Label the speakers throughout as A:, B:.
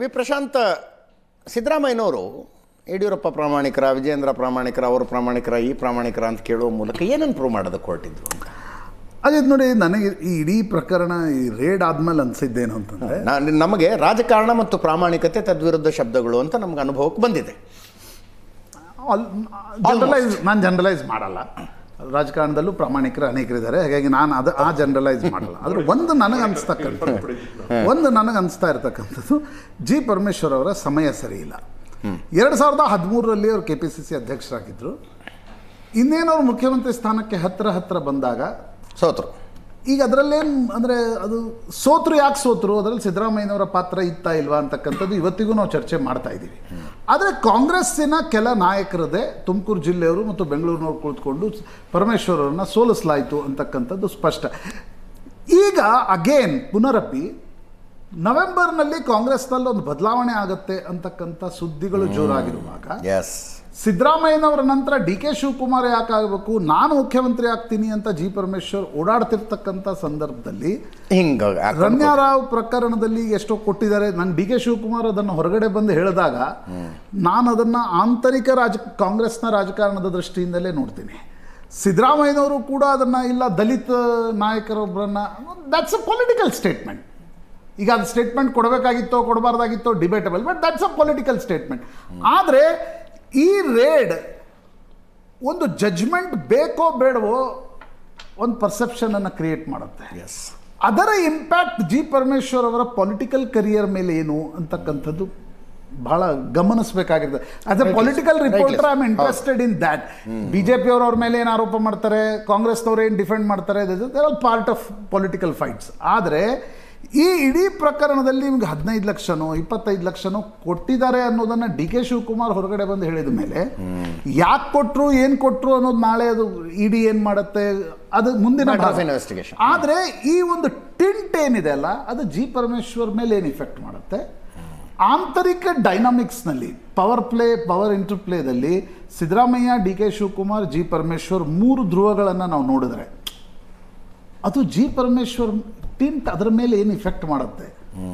A: V Prashant ಸಿದ್ದರಾಮಯ್ಯನವರು ಯಡಿಯೂರಪ್ಪ ಪ್ರಾಮಾಣಿಕರ ವಿಜೇಂದ್ರ ಪ್ರಾಮಾಣಿಕರ ಅವರು ಪ್ರಾಮಾಣಿಕರ ಈ ಪ್ರಾಮಾಣಿಕರ ಅಂತ ಕೇಳುವ ಮೂಲಕ ಏನನ್ನು ಪ್ರೂವ್ ಮಾಡೋದು ಕೊಟ್ಟಿದ್ರು ಅಂತ?
B: ಅದೇ ನೋಡಿ ನನಗೆ ಈ ಇಡೀ ಪ್ರಕರಣ ಈ ರೇಡ್ ಆದ್ಮೇಲೆ ಅನ್ಸಿದ್ದೇನು ಅಂತಂದರೆ
A: ನಮಗೆ ರಾಜಕಾರಣ ಮತ್ತು ಪ್ರಾಮಾಣಿಕತೆ ತದ್ವಿರುದ್ಧ ಶಬ್ದಗಳು ಅಂತ ನಮ್ಗೆ ಅನುಭವಕ್ಕೆ ಬಂದಿದೆ.
B: ಜನರಲೈಸ್ ನಾನು ಜನರಲೈಸ್ ಮಾಡಲ್ಲ. ರಾಜಕಾರಣದಲ್ಲೂ ಪ್ರಾಮಾಣಿಕರು ಅನೇಕರಿದ್ದಾರೆ. ಹಾಗಾಗಿ ನಾನು ಅದು ಆ ಜನರಲೈಸ್ ಮಾಡಲ್ಲ. ಆದರೆ ಒಂದು ನನಗೆ ಅನಿಸ್ತಕ್ಕಂಥ ಒಂದು ನನಗೆ ಅನಿಸ್ತಾ ಇರತಕ್ಕಂಥದ್ದು, ಜಿ ಪರಮೇಶ್ವರ್ ಅವರ ಸಮಯ ಸರಿ ಇಲ್ಲ. ಎರಡು ಸಾವಿರದ ಹದಿಮೂರರಲ್ಲಿ ಅವರು ಕೆ ಪಿ ಸಿ ಸಿ ಅಧ್ಯಕ್ಷರಾಗಿದ್ದರು ಇನ್ನೇನು ಅವ್ರು ಮುಖ್ಯಮಂತ್ರಿ ಸ್ಥಾನಕ್ಕೆ ಹತ್ತಿರ ಹತ್ತಿರ ಬಂದಾಗ
A: ಸೋತರು.
B: ಈಗ ಅದರಲ್ಲೇನು ಅಂದರೆ ಅದು ಸೋತರು ಯಾಕೆ ಸೋತರು? ಅದರಲ್ಲಿ ಸಿದ್ದರಾಮಯ್ಯನವರ ಪಾತ್ರ ಇತ್ತಾ ಇಲ್ವಾ ಅಂತಕ್ಕಂಥದ್ದು ಇವತ್ತಿಗೂ ನಾವು ಚರ್ಚೆ ಮಾಡ್ತಾ ಇದ್ದೀವಿ. ಆದರೆ ಕಾಂಗ್ರೆಸ್ಸಿನ ಕೆಲ ನಾಯಕರದೇ ತುಮಕೂರು ಜಿಲ್ಲೆಯವರು ಮತ್ತು ಬೆಂಗಳೂರಿನವ್ರು ಕುಳಿತುಕೊಂಡು ಪರಮೇಶ್ವರವ್ರನ್ನ ಸೋಲಿಸಲಾಯಿತು ಅಂತಕ್ಕಂಥದ್ದು ಸ್ಪಷ್ಟ. ಈಗ ಅಗೇನ್ ಪುನರಪಿ ನವೆಂಬರ್ನಲ್ಲಿ ಕಾಂಗ್ರೆಸ್ನಲ್ಲಿ ಒಂದು ಬದಲಾವಣೆ ಆಗುತ್ತೆ ಅಂತಕ್ಕಂಥ ಸುದ್ದಿಗಳು ಜೋರಾಗಿರುವಾಗ
A: ಎಸ್
B: ಸಿದ್ದರಾಮಯ್ಯನವರ ನಂತರ ಡಿ ಕೆ ಶಿವಕುಮಾರ್ ಯಾಕಾಗಬೇಕು ನಾನು ಮುಖ್ಯಮಂತ್ರಿ ಆಗ್ತೀನಿ ಅಂತ ಜಿ ಪರಮೇಶ್ವರ್ ಓಡಾಡ್ತಿರ್ತಕ್ಕಂಥ ಸಂದರ್ಭದಲ್ಲಿ
A: ಹಿಂಗೆ
B: ರಮ್ಯಾರಾವ್ ಪ್ರಕರಣದಲ್ಲಿ ಎಷ್ಟೋ ಕೊಟ್ಟಿದ್ದಾರೆ. ನಾನು ಡಿ ಕೆ ಶಿವಕುಮಾರ್ ಅದನ್ನು ಹೊರಗಡೆ ಬಂದು ಹೇಳಿದಾಗ ನಾನು ಅದನ್ನು ಆಂತರಿಕ ರಾಜ ಕಾಂಗ್ರೆಸ್ನ ರಾಜಕಾರಣದ ದೃಷ್ಟಿಯಿಂದಲೇ ನೋಡ್ತೀನಿ. ಸಿದ್ದರಾಮಯ್ಯನವರು ಕೂಡ ಅದನ್ನು ಇಲ್ಲ ದಲಿತ ನಾಯಕರೊಬ್ಬರನ್ನ ದಟ್ಸ್ ಅ ಪೊಲಿಟಿಕಲ್ ಸ್ಟೇಟ್ಮೆಂಟ್ ಈಗ ಅದು ಸ್ಟೇಟ್ಮೆಂಟ್ ಕೊಡಬೇಕಾಗಿತ್ತೋ ಕೊಡಬಾರ್ದಾಗಿತ್ತೋ debatable but that's a political statement ಆದರೆ ಈ ರೇಡ್ ಒಂದು ಜಜ್ಮೆಂಟ್ ಬೇಕೋ ಬೇಡವೋ ಒಂದು ಪರ್ಸೆಪ್ಷನ್ ಅನ್ನು ಕ್ರಿಯೇಟ್ ಮಾಡುತ್ತೆ.
A: ಎಸ್
B: ಅದರ ಇಂಪ್ಯಾಕ್ಟ್ ಜಿ ಪರಮೇಶ್ವರ್ ಅವರ ಪೊಲಿಟಿಕಲ್ ಕರಿಯರ್ ಮೇಲೆ ಏನು ಅಂತಕ್ಕಂಥದ್ದು ಬಹಳ ಗಮನಿಸಬೇಕಾಗಿರ್ತದೆ. As a political reporter I am interested in that J P ಅವ್ರ ಮೇಲೆ ಏನು ಆರೋಪ ಮಾಡ್ತಾರೆ ಕಾಂಗ್ರೆಸ್ನವ್ರು ಏನು ಡಿಫೆಂಡ್ ಮಾಡ್ತಾರೆ ಪಾರ್ಟ್ ಆಫ್ ಪೊಲಿಟಿಕಲ್ ಫೈಟ್ಸ್ ಆದರೆ ಈ ಇಡೀ ಪ್ರಕರಣದಲ್ಲಿ ನಿಮ್ಗೆ ಹದಿನೈದು ಲಕ್ಷನೋ ಇಪ್ಪತ್ತೈದು ಲಕ್ಷನೋ ಕೊಟ್ಟಿದ್ದಾರೆ ಅನ್ನೋದನ್ನ ಡಿ ಕೆ ಶಿವಕುಮಾರ್ ಹೊರಗಡೆ ಬಂದು ಹೇಳಿದ ಮೇಲೆ ಯಾಕೆ ಕೊಟ್ಟರು ಏನು ಕೊಟ್ಟರು ಅನ್ನೋದು ನಾಳೆ ಅದು ಇಡಿ ಏನು ಮಾಡುತ್ತೆ ಅದು ಮುಂದಿನ
A: ಇನ್ವೆಸ್ಟಿಗೇಷನ್.
B: ಆದರೆ ಈ ಒಂದು ಟಿಂಟ್ ಏನಿದೆ ಅಲ್ಲ ಅದು ಜಿ ಪರಮೇಶ್ವರ್ ಮೇಲೆ ಏನು ಇಫೆಕ್ಟ್ ಮಾಡುತ್ತೆ ಆಂತರಿಕ ಡೈನಾಮಿಕ್ಸ್ನಲ್ಲಿ ಪವರ್ ಪ್ಲೇ ಪವರ್ ಇಂಟರ್ ಪ್ಲೇದಲ್ಲಿ Siddaramaiah D K Shivakumar G Parameshwar ಮೂರು ಧ್ರುವಗಳನ್ನು ನಾವು ನೋಡಿದ್ರೆ ಅದು ಜಿ ಪರಮೇಶ್ವರ್ ಟಿಂಟ್ ಅದರ ಮೇಲೆ ಏನು ಇಫೆಕ್ಟ್ ಮಾಡುತ್ತೆ?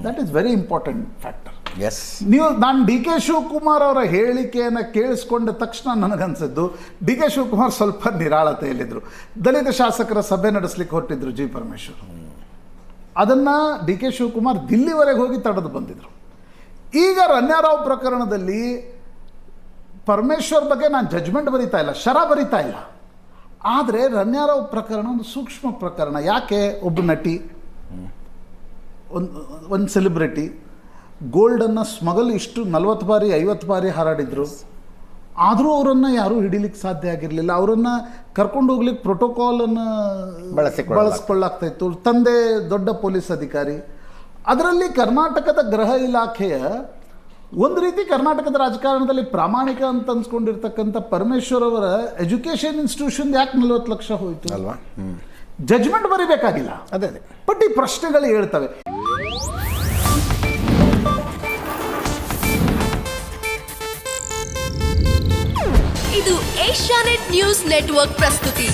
B: That is very important factor
A: yes
B: ನೀವು ನಾನು ಡಿ ಕೆ ಶಿವಕುಮಾರ್ ಅವರ ಹೇಳಿಕೆಯನ್ನು ಕೇಳಿಸ್ಕೊಂಡ ತಕ್ಷಣ ನನಗನ್ಸಿದ್ದು ಡಿ ಕೆ ಶಿವಕುಮಾರ್ ಸ್ವಲ್ಪ ನಿರಾಳತೆಯಲ್ಲಿದ್ದರು ದಲಿತ ಶಾಸಕರ ಸಭೆ ನಡೆಸಲಿಕ್ಕೆ ಹೊರಟಿದ್ರು ಜಿ ಪರಮೇಶ್ವರ್. ಅದನ್ನು ಡಿ ಕೆ ಶಿವಕುಮಾರ್ ದಿಲ್ಲಿವರೆಗೆ ಹೋಗಿ ತಡೆದು ಬಂದಿದ್ರು. ಈಗ ರನ್ಯಾರಾವ್ ಪ್ರಕರಣದಲ್ಲಿ ಪರಮೇಶ್ವರ್ ಬಗ್ಗೆ ನಾನು ಜಜ್ಮೆಂಟ್ ಬರಿತಾ ಇಲ್ಲ ಶರ ಬರಿತಾ ಇಲ್ಲ. ಆದರೆ ರನ್ಯಾರಾವ್ ಪ್ರಕರಣ ಒಂದು ಸೂಕ್ಷ್ಮ ಪ್ರಕರಣ. ಯಾಕೆ ಒಬ್ಬ ನಟಿ ಒಂದು ಒಂದು ಸೆಲೆಬ್ರಿಟಿ ಗೋಲ್ಡನ್ನು ಸ್ಮಗಲ್ ಇಷ್ಟು ನಲ್ವತ್ತು ಬಾರಿ ಐವತ್ತು ಬಾರಿ ಹಾರಾಡಿದ್ರು. ಆದರೂ ಅವರನ್ನು ಯಾರೂ ಹಿಡಿಲಿಕ್ಕೆ ಸಾಧ್ಯ ಆಗಿರಲಿಲ್ಲ. ಅವರನ್ನು ಕರ್ಕೊಂಡು ಹೋಗ್ಲಿಕ್ಕೆ ಪ್ರೋಟೋಕಾಲನ್ನು ಬಳಸಿ ಬಳಸ್ಕೊಳ್ಳಾಗ್ತಾಯಿತ್ತು ತಂದೆ ದೊಡ್ಡ ಪೊಲೀಸ್ ಅಧಿಕಾರಿ. ಅದರಲ್ಲಿ ಕರ್ನಾಟಕದ ಗೃಹ ಇಲಾಖೆಯ ಒಂದು ರೀತಿ ಕರ್ನಾಟಕದ ರಾಜಕಾರಣದಲ್ಲಿ ಪ್ರಾಮಾಣಿಕ ಅಂತ ಅನ್ಸ್ಕೊಂಡಿರ್ತಕ್ಕಂಥ ಪರಮೇಶ್ವರ್ ಅವರ ಎಜುಕೇಷನ್ ಇನ್ಸ್ಟಿಟ್ಯೂಷನ್ ಯಾಕೆ ನಲವತ್ತು ಲಕ್ಷ ಹೋಯಿತು?
A: ಅಲ್ವಾ?
B: ಜಜ್ಮೆಂಟ್ ಬರೀಬೇಕಾಗಿಲ್ಲ.
A: ಅದೇ ಅದೇ.
B: ಬಟ್ ಈ ಪ್ರಶ್ನೆಗಳು ಹೇಳ್ತವೆ.
C: ಇದು ಏಷ್ಯಾನೆಟ್ ನ್ಯೂಸ್ ನೆಟ್ವರ್ಕ್ ಪ್ರಸ್ತುತಿ.